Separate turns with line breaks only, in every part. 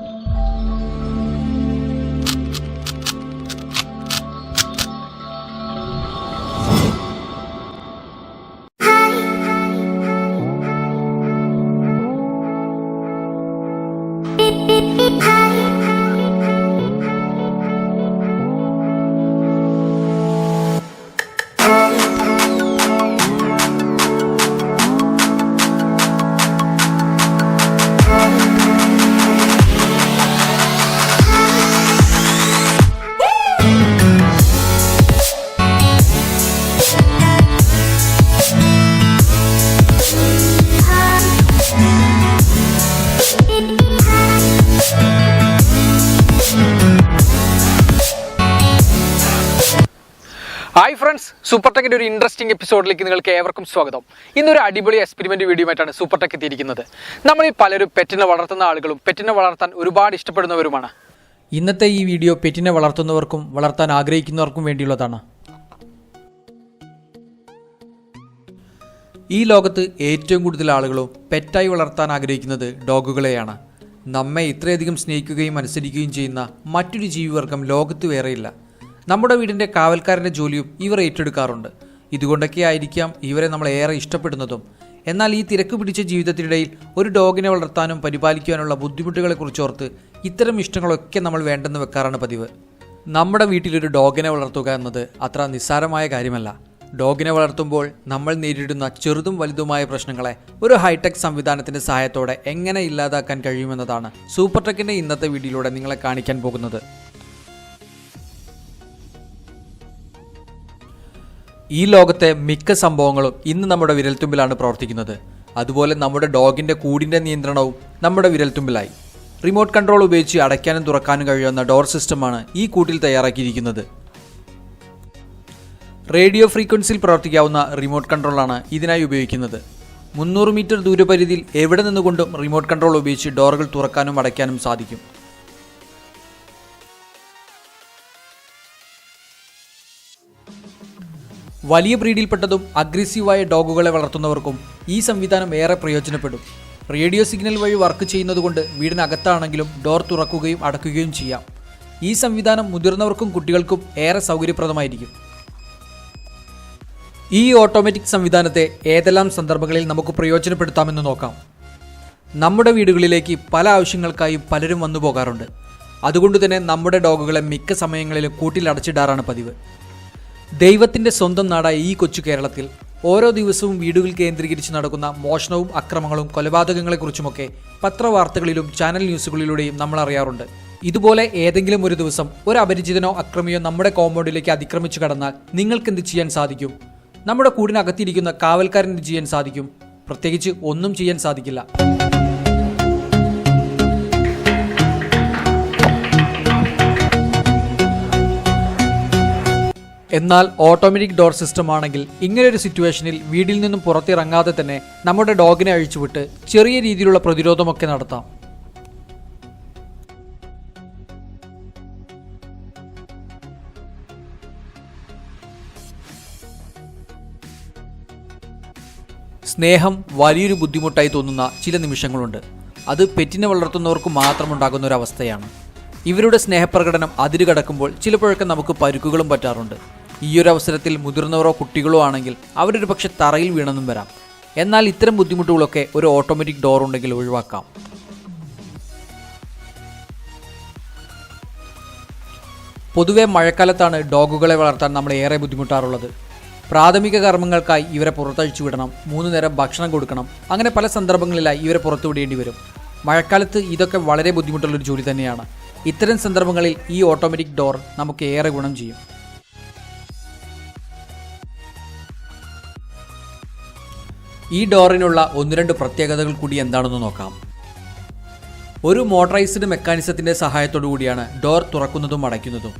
Thank you. Friends super ടെക്കിന്റെ ഒരു interesting എപ്പിസോഡിലേക്ക് നിങ്ങൾക്ക് ഏവർക്കും സ്വാഗതം. ഇന്നൊരു അടിപൊളി എക്സ്പെരിമെന്റ് വീഡിയോ ആയിട്ടാണ് സൂപ്പർ ടെക്ക് എത്തിയിരിക്കുന്നത്. നമ്മൾ ഈ പലരും പെറ്റിനെ വളർത്തുന്ന ആളുകളും പെറ്റിനെ വളർത്താൻ ഒരുപാട് ഇഷ്ടപ്പെടുന്നവരുമാണ്.
ഇന്നത്തെ ഈ വീഡിയോ പെറ്റിനെ വളർത്തുന്നവർക്കും വളർത്താൻ ആഗ്രഹിക്കുന്നവർക്കും വേണ്ടിയുള്ളതാണ്. ഈ ലോകത്ത് ഏറ്റവും കൂടുതൽ ആളുകളും പെറ്റായി വളർത്താൻ ആഗ്രഹിക്കുന്നത് ഡോഗുകളെയാണ്. നമ്മെ ഇത്രയധികം സ്നേഹിക്കുകയും അനുസരിക്കുകയും ചെയ്യുന്ന മറ്റൊരു ജീവിവർഗം ലോകത്ത് വേറെയില്ല. നമ്മുടെ വീടിന്റെ കാവൽക്കാരന്റെ ജോലിയും ഇവർ ഏറ്റെടുക്കാറുണ്ട്. ഇതുകൊണ്ടൊക്കെ ആയിരിക്കാം ഇവരെ നമ്മൾ ഏറെ ഇഷ്ടപ്പെടുന്നതും. എന്നാൽ ഈ തിരക്ക് പിടിച്ച ജീവിതത്തിനിടയിൽ ഒരു ഡോഗിനെ വളർത്താനും പരിപാലിക്കുവാനുള്ള ബുദ്ധിമുട്ടുകളെക്കുറിച്ച് ഓർത്ത് ഇത്തരം ഇഷ്ടങ്ങളൊക്കെ നമ്മൾ വേണ്ടെന്ന് വെക്കാറാണ് പതിവ്. നമ്മുടെ വീട്ടിലൊരു ഡോഗിനെ വളർത്തുക എന്നത് അത്ര നിസ്സാരമായ കാര്യമല്ല. ഡോഗിനെ വളർത്തുമ്പോൾ നമ്മൾ നേരിടുന്ന ചെറുതും വലുതുമായ പ്രശ്നങ്ങളെ ഒരു ഹൈടെക് സംവിധാനത്തിന്റെ സഹായത്തോടെ എങ്ങനെ ഇല്ലാതാക്കാൻ കഴിയുമെന്നതാണ് സൂപ്പർ ടെക്കിന്റെ ഇന്നത്തെ വീഡിയോയിലൂടെ നിങ്ങളെ കാണിക്കാൻ പോകുന്നത്. ഈ ലോകത്തെ മിക്ക സംഭവങ്ങളും ഇന്ന് നമ്മുടെ വിരൽത്തുമ്പിലാണ് പ്രവർത്തിക്കുന്നത്. അതുപോലെ നമ്മുടെ ഡോഗിന്റെ കൂടിന്റെ നിയന്ത്രണവും നമ്മുടെ വിരൽത്തുമ്പിലായി. റിമോട്ട് കൺട്രോൾ ഉപയോഗിച്ച് അടയ്ക്കാനും തുറക്കാനും കഴിയുന്ന ഡോർ സിസ്റ്റമാണ് ഈ കൂട്ടിൽ തയ്യാറാക്കിയിരിക്കുന്നത്. റേഡിയോ ഫ്രീക്വൻസിയിൽ പ്രവർത്തിക്കാവുന്ന റിമോട്ട് കൺട്രോളാണ് ഇതിനായി ഉപയോഗിക്കുന്നത്. മുന്നൂറ് മീറ്റർ ദൂരപരിധിയിൽ എവിടെ നിന്നുകൊണ്ടും റിമോട്ട് കൺട്രോൾ ഉപയോഗിച്ച് ഡോറുകൾ തുറക്കാനും അടയ്ക്കാനും സാധിക്കും. വലിയ ബ്രീഡിൽപ്പെട്ടതും അഗ്രസീവായ ഡോഗുകളെ വളർത്തുന്നവർക്കും ഈ സംവിധാനം ഏറെ പ്രയോജനപ്പെടും. റേഡിയോ സിഗ്നൽ വഴി വർക്ക് ചെയ്യുന്നതുകൊണ്ട് വീടിനകത്താണെങ്കിലും ഡോർ തുറക്കുകയും അടക്കുകയും ചെയ്യാം. ഈ സംവിധാനം മുതിർന്നവർക്കും കുട്ടികൾക്കും ഏറെ സൗകര്യപ്രദമായിരിക്കും. ഈ ഓട്ടോമാറ്റിക് സംവിധാനത്തെ ഏതെല്ലാം സന്ദർഭങ്ങളിൽ നമുക്ക് പ്രയോജനപ്പെടുത്താമെന്ന് നോക്കാം. നമ്മുടെ വീടുകളിലേക്ക് പല ആവശ്യങ്ങൾക്കായും പലരും വന്നു പോകാറുണ്ട്. അതുകൊണ്ട് തന്നെ നമ്മുടെ ഡോഗുകളെ മിക്ക സമയങ്ങളിലും കൂട്ടിലടച്ചിടാറാണ് പതിവ്. ദൈവത്തിന്റെ സ്വന്തം നാടായ ഈ കൊച്ചു കേരളത്തിൽ ഓരോ ദിവസവും വീടുകൾ കേന്ദ്രീകരിച്ച് നടക്കുന്ന മോഷണവും അക്രമങ്ങളും കൊലപാതകങ്ങളെക്കുറിച്ചുമൊക്കെ പത്രവാർത്തകളിലും ചാനൽ ന്യൂസുകളിലൂടെയും നമ്മൾ അറിയാറുണ്ട്. ഇതുപോലെ ഏതെങ്കിലും ഒരു ദിവസം ഒരു അപരിചിതനോ അക്രമിയോ നമ്മുടെ കോമ്പൗണ്ടിലേക്ക് അതിക്രമിച്ചു കടന്നാൽ നിങ്ങൾക്ക് എന്ത് ചെയ്യാൻ സാധിക്കും? നമ്മുടെ കൂടിനകത്തിരിക്കുന്ന കാവൽക്കാരൻ ചെയ്യാൻ സാധിക്കും? പ്രത്യേകിച്ച് ഒന്നും ചെയ്യാൻ സാധിക്കില്ല. എന്നാൽ ഓട്ടോമാറ്റിക് ഡോർ സിസ്റ്റം ആണെങ്കിൽ ഇങ്ങനെയൊരു സിറ്റുവേഷനിൽ വീടിൽ നിന്നും പുറത്തിറങ്ങാതെ തന്നെ നമ്മുടെ ഡോഗിനെ അഴിച്ചുവിട്ട് ചെറിയ രീതിയിലുള്ള പ്രതിരോധമൊക്കെ നടത്താം. സ്നേഹം വലിയൊരു ബുദ്ധിമുട്ടായി തോന്നുന്ന ചില നിമിഷങ്ങളുണ്ട്. അത് പെറ്റിനെ വളർത്തുന്നവർക്ക് മാത്രമുണ്ടാകുന്ന ഒരു അവസ്ഥയാണ്. ഇവരുടെ സ്നേഹപ്രകടനം അതിരുകടക്കുമ്പോൾ ചിലപ്പോഴൊക്കെ നമുക്ക് പരുക്കുകളും പറ്റാറുണ്ട്. ഈ ഒരു അവസരത്തിൽ മുതിർന്നവരോ കുട്ടികളോ ആണെങ്കിൽ അവരൊരു പക്ഷെ തറയിൽ വീണെന്നും വരാം. എന്നാൽ ഇത്തരം ബുദ്ധിമുട്ടുകളൊക്കെ ഒരു ഓട്ടോമാറ്റിക് ഡോർ ഉണ്ടെങ്കിൽ ഒഴിവാക്കാം. പൊതുവെ മഴക്കാലത്താണ് ഡോഗുകളെ വളർത്താൻ നമ്മൾ ഏറെ ബുദ്ധിമുട്ടാറുള്ളത്. പ്രാഥമിക കർമ്മങ്ങൾക്കായി ഇവരെ പുറത്തഴിച്ചു വിടണം മൂന്ന് നേരം ഭക്ഷണം കൊടുക്കണം അങ്ങനെ പല സന്ദർഭങ്ങളിലായി ഇവരെ പുറത്തുവിടേണ്ടി വരും. മഴക്കാലത്ത് ഇതൊക്കെ വളരെ ബുദ്ധിമുട്ടുള്ളൊരു ജോലി തന്നെയാണ്. ഇത്തരം സന്ദർഭങ്ങളിൽ ഈ ഓട്ടോമാറ്റിക് ഡോർ നമുക്ക് ഏറെ ഗുണം ചെയ്യും. ഈ ഡോറിനുള്ള ഒന്ന് രണ്ട് പ്രത്യേകതകൾ കൂടി എന്താണെന്ന് നോക്കാം. ഒരു മോട്ടറൈസ്ഡ് മെക്കാനിസത്തിന്റെ സഹായത്തോടു കൂടിയാണ് ഡോർ തുറക്കുന്നതും അടയ്ക്കുന്നതും.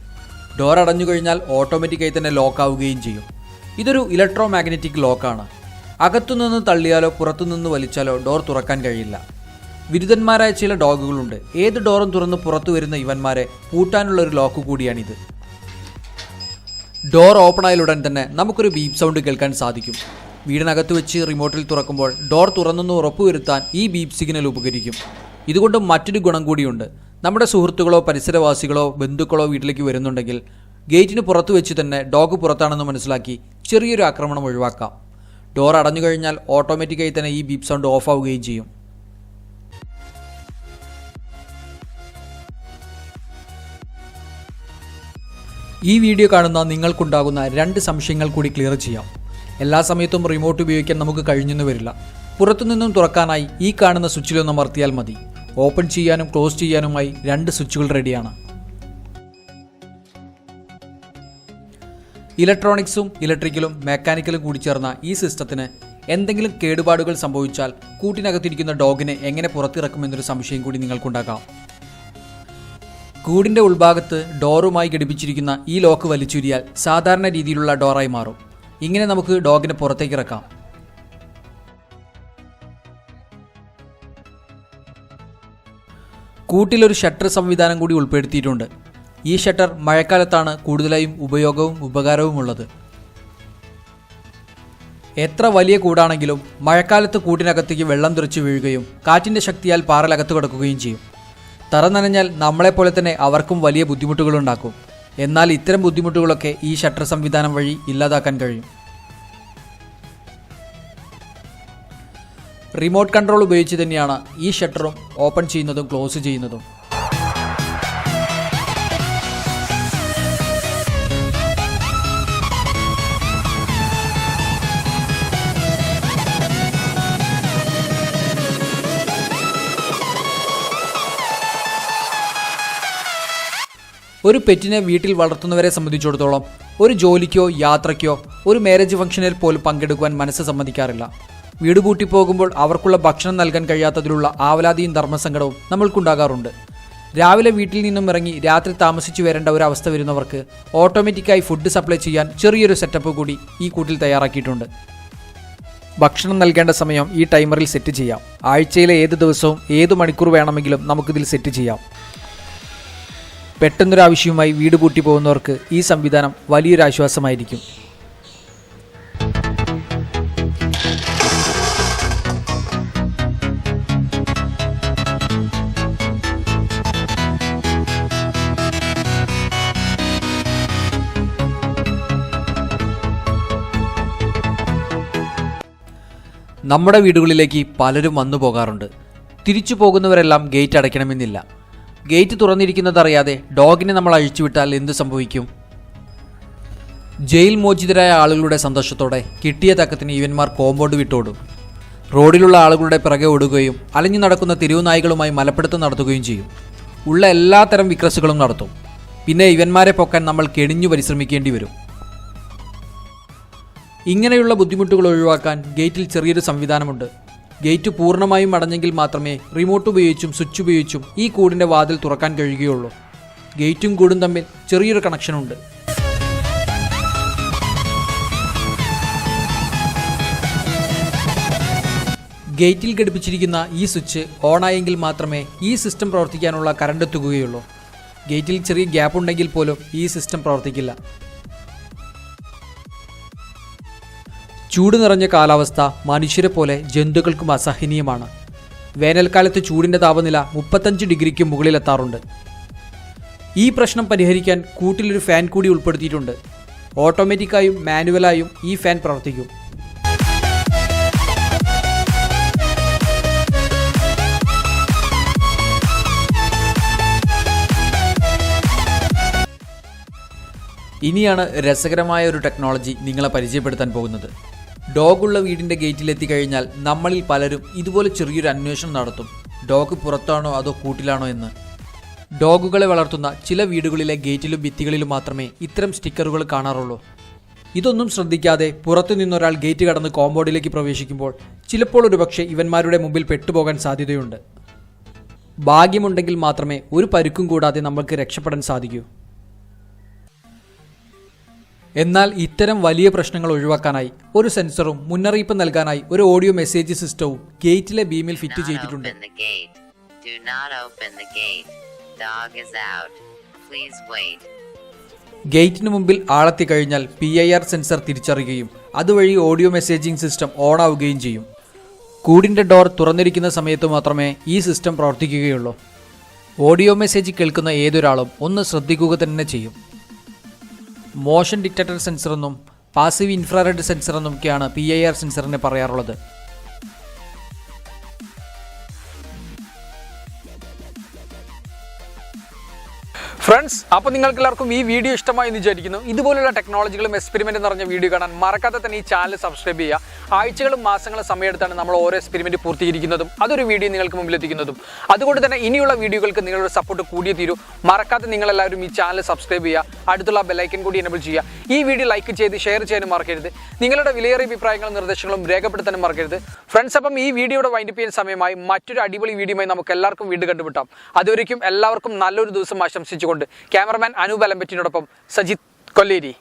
ഡോർ അടഞ്ഞു കഴിഞ്ഞാൽ ഓട്ടോമാറ്റിക്കായി തന്നെ ലോക്ക് ആവുകയും ചെയ്യും. ഇതൊരു ഇലക്ട്രോ മാഗ്നറ്റിക് ലോക്കാണ്. അകത്തുനിന്ന് തള്ളിയാലോ പുറത്തുനിന്ന് വലിച്ചാലോ ഡോർ തുറക്കാൻ കഴിയില്ല. വിരുദ്ധന്മാരായ ചില ഡോഗുകളുണ്ട്. ഏത് ഡോറും തുറന്ന് പുറത്തു വരുന്ന ഇവന്മാരെ പൂട്ടാനുള്ള ഒരു ലോക്ക് കൂടിയാണിത്. ഡോർ ഓപ്പൺ ആയാലുടൻ തന്നെ നമുക്കൊരു ബീപ് സൗണ്ട് കേൾക്കാൻ സാധിക്കും. വീടിനകത്ത് വെച്ച് റിമോട്ടിൽ തുറക്കുമ്പോൾ ഡോർ തുറന്നെന്ന് ഉറപ്പുവരുത്താൻ ഈ ബീപ് സിഗ്നൽ ഉപകരിക്കും. ഇതുകൊണ്ട് മറ്റൊരു ഗുണം കൂടിയുണ്ട്. നമ്മുടെ സുഹൃത്തുക്കളോ പരിസരവാസികളോ ബന്ധുക്കളോ വീട്ടിലേക്ക് വരുന്നുണ്ടെങ്കിൽ ഗേറ്റിന് പുറത്ത് വെച്ച് തന്നെ ഡോഗ് പുറത്താണെന്ന് മനസ്സിലാക്കി ചെറിയൊരു ആക്രമണം ഒഴിവാക്കാം. ഡോർ അടഞ്ഞു കഴിഞ്ഞാൽ ഓട്ടോമാറ്റിക്കായി തന്നെ ഈ ബീപ് സൗണ്ട് ഓഫ് ആവുകയും ചെയ്യും. ഈ വീഡിയോ കാണുന്ന നിങ്ങൾക്കുണ്ടാകുന്ന രണ്ട് സംശയങ്ങൾ കൂടി ക്ലിയർ ചെയ്യാം. എല്ലാ സമയത്തും റിമോട്ട് ഉപയോഗിക്കാൻ നമുക്ക് കഴിഞ്ഞെന്ന് വരില്ല. പുറത്തുനിന്നും തുറക്കാനായി ഈ കാണുന്ന സ്വിച്ചിലൊന്ന് അമർത്തിയാൽ മതി. ഓപ്പൺ ചെയ്യാനും ക്ലോസ് ചെയ്യാനുമായി രണ്ട് സ്വിച്ചുകൾ റെഡിയാണ്. ഇലക്ട്രോണിക്സും ഇലക്ട്രിക്കലും മെക്കാനിക്കലും കൂടി ചേർന്ന ഈ സിസ്റ്റത്തിന് എന്തെങ്കിലും കേടുപാടുകൾ സംഭവിച്ചാൽ കൂട്ടിനകത്തിരിക്കുന്ന ഡോഗിനെ എങ്ങനെ പുറത്തിറക്കുമെന്നൊരു സംശയം കൂടി നിങ്ങൾക്കുണ്ടാകാം. കൂടിന്റെ ഉൾഭാഗത്ത് ഡോറുമായി ഘടിപ്പിച്ചിരിക്കുന്ന ഈ ലോക്ക് വലിച്ചുരിയാൽ സാധാരണ രീതിയിലുള്ള ഡോറായി മാറും. ഇങ്ങനെ നമുക്ക് ഡോഗിനെ പുറത്തേക്ക് ഇറക്കാം. കൂട്ടിലൊരു ഷട്ടർ സംവിധാനം കൂടി ഉൾപ്പെടുത്തിയിട്ടുണ്ട്. ഈ ഷട്ടർ മഴക്കാലത്താണ് കൂടുതലായും ഉപയോഗവും ഉപകാരവുമുള്ളത്. എത്ര വലിയ കൂടാണെങ്കിലും മഴക്കാലത്ത് കൂട്ടിനകത്തേക്ക് വെള്ളം തുറച്ചു വീഴുകയും കാറ്റിന്റെ ശക്തിയാൽ പാറലകത്ത് കിടക്കുകയും ചെയ്യും. തറ നനഞ്ഞാൽ നമ്മളെപ്പോലെ തന്നെ അവർക്കും വലിയ ബുദ്ധിമുട്ടുകളുണ്ടാക്കും എന്നാൽ ഇത്തരം ബുദ്ധിമുട്ടുകളൊക്കെ ഈ ഷട്ടർ സംവിധാനം വഴി ഇല്ലാതാക്കാൻ കഴിയും. റിമോട്ട് കൺട്രോൾ ഉപയോഗിച്ച് തന്നെയാണ് ഈ ഷട്ടറും ഓപ്പൺ ചെയ്യുന്നതും ക്ലോസ് ചെയ്യുന്നതും. ഒരു പെറ്റിനെ വീട്ടിൽ വളർത്തുന്നവരെ സംബന്ധിച്ചിടത്തോളം ഒരു ജോലിക്കോ യാത്രയ്ക്കോ ഒരു മാരേജ് ഫംഗ്ഷനിൽ പോലും പങ്കെടുക്കുവാൻ മനസ്സ് സമ്മതിക്കാറില്ല. വീട് പൂട്ടിപ്പോകുമ്പോൾ അവർക്കുള്ള ഭക്ഷണം നൽകാൻ കഴിയാത്തതിലുള്ള ആവലാതിയും ധർമ്മസങ്കടവും നമ്മൾക്കുണ്ടാകാറുണ്ട്. രാവിലെ വീട്ടിൽ നിന്നും ഇറങ്ങി രാത്രി താമസിച്ചു വരേണ്ട ഒരു അവസ്ഥ വരുന്നവർക്ക് ഓട്ടോമാറ്റിക്കായി ഫുഡ് സപ്ലൈ ചെയ്യാൻ ചെറിയൊരു സെറ്റപ്പ് കൂടി ഈ കൂട്ടിൽ തയ്യാറാക്കിയിട്ടുണ്ട്. ഭക്ഷണം നൽകേണ്ട സമയം ഈ ടൈമറിൽ സെറ്റ് ചെയ്യാം. ആഴ്ചയിലെ ഏത് ദിവസവും ഏത് മണിക്കൂർ വേണമെങ്കിലും നമുക്കിതിൽ സെറ്റ് ചെയ്യാം. പെട്ടെന്നൊരാവശ്യവുമായി വീട് പൂട്ടി പോകുന്നവർക്ക് ഈ സംവിധാനം വലിയൊരു ആശ്വാസമായിരിക്കും. നമ്മുടെ വീടുകളിലേക്ക് പലരും വന്നു പോകാറുണ്ട്. തിരിച്ചു പോകുന്നവരെല്ലാം ഗേറ്റ് അടയ്ക്കണമെന്നില്ല. ഗേറ്റ് തുറന്നിരിക്കുന്നതറിയാതെ ഡോഗിനെ നമ്മൾ അഴിച്ചുവിട്ടാൽ എന്ത് സംഭവിക്കും? ജയിൽ മോചിതരായ ആളുകളുടെ സന്തോഷത്തോടെ കിട്ടിയ തക്കത്തിന് ഇവന്മാർ കോമ്പൗണ്ട് വിട്ടോടും. റോഡിലുള്ള ആളുകളുടെ പിറകെ ഓടുകയും അലഞ്ഞു നടക്കുന്ന തെരുവുനായികളുമായി മലപ്പിടുത്തം നടത്തുകയും ചെയ്യും. ഉള്ള എല്ലാത്തരം വിക്രസുകളും നടത്തും. പിന്നെ ഇവന്മാരെ പൊക്കാൻ നമ്മൾ കെണിഞ്ഞു പരിശ്രമിക്കേണ്ടി വരും. ഇങ്ങനെയുള്ള ബുദ്ധിമുട്ടുകൾ ഒഴിവാക്കാൻ ഗേറ്റിൽ ചെറിയൊരു സംവിധാനമുണ്ട്. ഗേറ്റ് പൂർണമായും അടഞ്ഞെങ്കിൽ മാത്രമേ റിമോട്ട് ഉപയോഗിച്ചും സ്വിച്ച് ഉപയോഗിച്ചും ഈ കൂടിന്റെ വാതിൽ തുറക്കാൻ കഴിയുകയുള്ളൂ. ഗേറ്റും കൂടും തമ്മിൽ ചെറിയൊരു കണക്ഷനുണ്ട് ഗേറ്റിൽ ഘടിപ്പിച്ചിരിക്കുന്ന ഈ സ്വിച്ച് ഓണായെങ്കിൽ മാത്രമേ ഈ സിസ്റ്റം പ്രവർത്തിക്കാനുള്ള കറണ്ട് എത്തുകയുള്ളൂ. ഗേറ്റിൽ ചെറിയ ഗ്യാപ്പ് ഉണ്ടെങ്കിൽ പോലും ഈ സിസ്റ്റം പ്രവർത്തിക്കില്ല. ചൂട് നിറഞ്ഞ കാലാവസ്ഥ മനുഷ്യരെ പോലെ ജന്തുക്കൾക്കും അസഹനീയമാണ്. വേനൽക്കാലത്ത് ചൂടിന്റെ താപനില മുപ്പത്തഞ്ച് ഡിഗ്രിക്ക് മുകളിലെത്താറുണ്ട് ഈ പ്രശ്നം പരിഹരിക്കാൻ കൂട്ടിലൊരു ഫാൻ കൂടി ഉൾപ്പെടുത്തിയിട്ടുണ്ട്. ഓട്ടോമാറ്റിക്കായും മാനുവലായും ഈ ഫാൻ പ്രവർത്തിക്കും. ഇനിയാണ് രസകരമായ ഒരു ടെക്നോളജി നിങ്ങളെ പരിചയപ്പെടുത്താൻ പോകുന്നത്. ഡോഗുള്ള ഗേറ്റിൽ എത്തിക്കഴിഞ്ഞാൽ നമ്മളിൽ പലരും ഇതുപോലെ ചെറിയൊരു അന്വേഷണം നടത്തും. ഡോഗ് പുറത്താണോ അതോ കൂട്ടിലാണോ എന്ന്. ഡോഗുകളെ വളർത്തുന്ന ചില വീടുകളിലെ ഗേറ്റിലും ഭിത്തികളിലും മാത്രമേ ഇത്തരം സ്റ്റിക്കറുകൾ കാണാറുള്ളൂ. ഇതൊന്നും ശ്രദ്ധിക്കാതെ പുറത്തു നിന്നൊരാൾ ഗേറ്റ് കടന്ന് കോമ്പൗണ്ടിലേക്ക് പ്രവേശിക്കുമ്പോൾ ചിലപ്പോൾ ഒരുപക്ഷെ ഇവന്മാരുടെ മുമ്പിൽ പെട്ടുപോകാൻ സാധ്യതയുണ്ട്. ഭാഗ്യമുണ്ടെങ്കിൽ മാത്രമേ ഒരു പരുക്കും കൂടാതെ നമ്മൾക്ക് രക്ഷപ്പെടാൻ സാധിക്കൂ. എന്നാൽ ഇത്തരം വലിയ പ്രശ്നങ്ങൾ ഒഴിവാക്കാനായി ഒരു സെൻസറും മുന്നറിയിപ്പ് നൽകാനായി ഒരു ഓഡിയോ മെസ്സേജ് സിസ്റ്റവും ഗേറ്റിലെ ബീമിൽ ഫിറ്റ് ചെയ്തിട്ടുണ്ട്. ഗേറ്റിന് മുമ്പിൽ ആളെത്തി കഴിഞ്ഞാൽ പി ഐ ആർ സെൻസർ തിരിച്ചറിയുകയും അതുവഴി ഓഡിയോ മെസ്സേജിംഗ് സിസ്റ്റം ഓൺ ആവുകയും ചെയ്യും. കൂടിന്റെ ഡോർ തുറന്നിരിക്കുന്ന സമയത്ത് മാത്രമേ ഈ സിസ്റ്റം പ്രവർത്തിക്കുകയുള്ളൂ.
ഓഡിയോ മെസ്സേജ് കേൾക്കുന്ന ഏതൊരാളും ഒന്ന് ശ്രദ്ധിക്കുക തന്നെ ചെയ്യും. മോഷൻ ഡിറ്റക്ടർ സെൻസർ എന്നും പാസീവ് ഇൻഫ്രാറെഡ് സെൻസർ എന്നൊക്കെയാണ് പി ഐ ആർ സെൻസറിനെ പറയാറുള്ളത്.
ഫ്രണ്ട്സ് അപ്പോൾ നിങ്ങൾക്ക് എല്ലാവർക്കും ഈ വീഡിയോ ഇഷ്ടമായി എന്ന് വിചാരിക്കുന്നു. ഇതുപോലുള്ള ടെക്നോളജികളും എക്സ്പെരിമെന്റും നിറഞ്ഞ വീഡിയോ കാണാൻ മറക്കാതെ തന്നെ ഈ ചാനൽ സബ്സ്ക്രൈബ് ചെയ്യുക. ആഴ്ചകളും മാസങ്ങളും സമയമെടുത്താണ് നമ്മൾ ഓരോ എക്സ്പെരിമെന്റ് പൂർത്തീകരിക്കുന്നതും അതൊരു വീഡിയോ നിങ്ങൾക്ക് മുമ്പിൽ എത്തിക്കുന്നതും. അതുകൊണ്ട് തന്നെ ഇനിയുള്ള വീഡിയോകൾക്ക് നിങ്ങളുടെ സപ്പോർട്ട് കൂടിയേ തീരൂ. മറക്കാതെ നിങ്ങളെല്ലാവരും ഈ ചാനൽ സബ്സ്ക്രൈബ് ചെയ്യുക അടുത്തുള്ള ബെല്ലൈക്കൻ കൂടി എനബിൾ ചെയ്യുക. ഈ വീഡിയോ ലൈക്ക് ചെയ്ത് ഷെയർ ചെയ്യാനും മറക്കരുത്. നിങ്ങളുടെ വിലയേറിയ അഭിപ്രായങ്ങളും നിർദ്ദേശങ്ങളും രേഖപ്പെടുത്താനും മറക്കരുത്. ഫ്രണ്ട്സ് അപ്പം ഈ വീഡിയോയുടെ വൈൻഡപ്പ് ചെയ്യുന്ന സമയമായി മറ്റൊരു അടിപൊളി വീഡിയോയുമായി നമുക്ക് എല്ലാവർക്കും വീണ്ടും കണ്ടുപിട്ടാം അതുവരേക്കും എല്ലാവർക്കും നല്ലൊരു ദിവസം ആശംസിച്ചുകൊണ്ട് ക്യാമറമാൻ അനൂപ് അലമ്പറ്റിനോടൊപ്പം സജിത് കൊല്ലേരി.